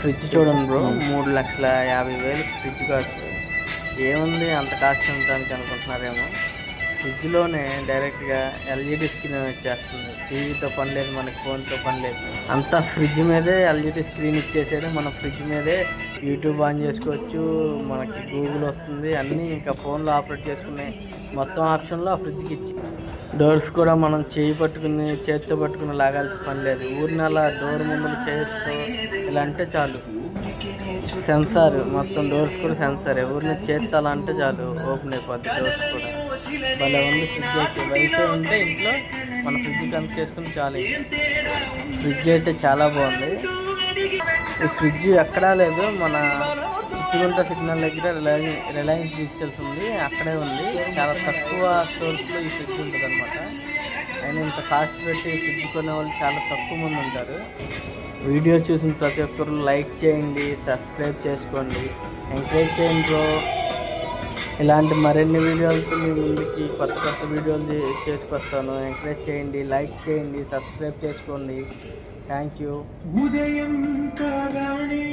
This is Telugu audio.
ఫ్రిడ్జ్ చూడండి బ్రో మూడు లక్షల యాభై వేలు ఫ్రిడ్జ్ కాస్ట్ ఏముంది? అంత కాస్ట్ ఉండడానికి అనుకుంటున్నారేమో. ఫ్రిడ్జ్లోనే డైరెక్ట్గా ఎల్ఈడి స్క్రీన్ వచ్చేస్తుంది టీవీతో పని లేదు మనకి ఫోన్తో పని లేదు. అంతా ఫ్రిడ్జ్ మీదే ఎల్ఈడి స్క్రీన్ ఇచ్చేసేది మన ఫ్రిడ్జ్ మీదే యూట్యూబ్ ఆన్ చేసుకోవచ్చు మనకి గూగుల్ వస్తుంది అన్నీ ఇంకా ఫోన్లో ఆపరేట్ చేసుకునే మొత్తం ఆప్షన్లో ఆ ఫ్రిడ్జ్కి ఇచ్చి. డోర్స్ కూడా మనం చేయి పట్టుకుని చేతితో పట్టుకుని లాగాల్సిన పని లేదు. ఊరిని అలా డోర్ ముందు చేస్తూ ఇలా అంటే చాలు. సెన్సార్ మొత్తం డోర్స్ కూడా సెన్సార్. ఊరిని చేతి అలా అంటే చాలు ఓపెన్ అయిపోద్ది డోర్స్ కూడా. భలే ఉంది ఫ్రిడ్జ్ అయితే. వైఫై ఉంటే ఇంట్లో మన ఫ్రిడ్జ్ కనెక్ట్ చేసుకుని చాలు ఫ్రిడ్జ్ అయితే చాలా బాగుంది. ఈ ఫ్రిడ్జ్ ఎక్కడా లేదు. మన చిట్టుగుంట సిగ్నల్ దగ్గర రిలయన్స్ రిలయన్స్ డిజిటల్స్ ఉంది. అక్కడే ఉంది. చాలా తక్కువ స్టోర్స్లో ఈ ఫ్రిడ్జ్ ఉంటుంది అనమాట అయినా ఇంత కాస్ట్ పెట్టి ఫ్రిడ్జ్ కొనే వాళ్ళు చాలా తక్కువ మంది ఉంటారు. వీడియో చూసిన ప్రతి ఒక్కరు లైక్ చేయండి సబ్స్క్రైబ్ చేసుకోండి. ఎంకరేజ్ చేయండి బ్రో. ఇలాంటి మరిన్ని వీడియోలతో మీ ముందుకి కొత్త కొత్త వీడియోలు చేసుకొస్తాను. ఎంకరేజ్ చేయండి లైక్ చేయండి సబ్స్క్రైబ్ చేసుకోండి. థ్యాంక్ యూ ఉదయం కాగానే